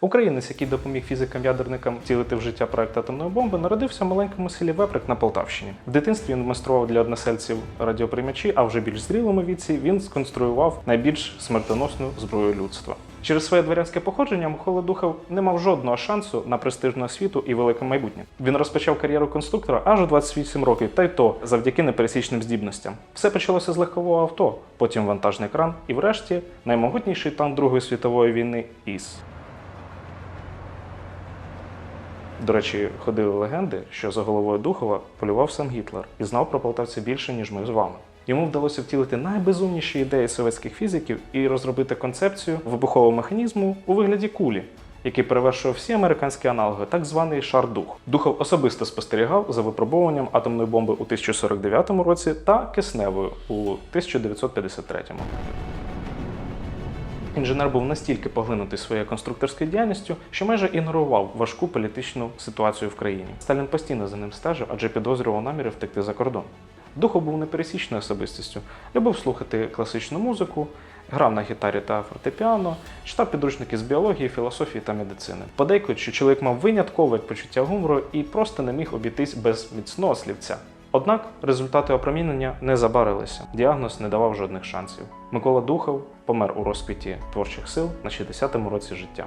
Українець, який допоміг фізикам-ядерникам втілити в життя проект атомної бомби, народився в маленькому селі Веприк на Полтавщині. В дитинстві він майстрував для односельців радіоприймачі, а вже більш зрілому віці він сконструював найбільш смертоносну зброю людства. Через своє дворянське походження Микола Духов не мав жодного шансу на престижну освіту і велике майбутнє. Він розпочав кар'єру конструктора аж у 28 років, та й то завдяки непересічним здібностям. Все почалося з легкового авто, потім вантажний кран, і врешті наймогутніший танк Другої світової війни ІС. До речі, ходили легенди, що за головою Духова полював сам Гітлер і знав про полтавця більше, ніж ми з вами. Йому вдалося втілити найбезумніші ідеї совєтських фізиків і розробити концепцію вибухового механізму у вигляді кулі, який перевершував всі американські аналоги, так званий шар-дух. Духов особисто спостерігав за випробовуванням атомної бомби у 1049 році та кисневою у 1953. Інженер був настільки поглинутий своєю конструкторською діяльністю, що майже ігнорував важку політичну ситуацію в країні. Сталін постійно за ним стежив, адже підозрював наміри втекти за кордон. Духов був непересічною особистістю, любив слухати класичну музику, грав на гітарі та фортепіано, читав підручники з біології, філософії та медицини. Подейкують, що чоловік мав виняткове почуття гумору і просто не міг обійтись без міцного слівця. Однак результати опромінення не забарилися. Діагноз не давав жодних шансів. Микола Духов помер у розквіті творчих сил на 60-му році життя.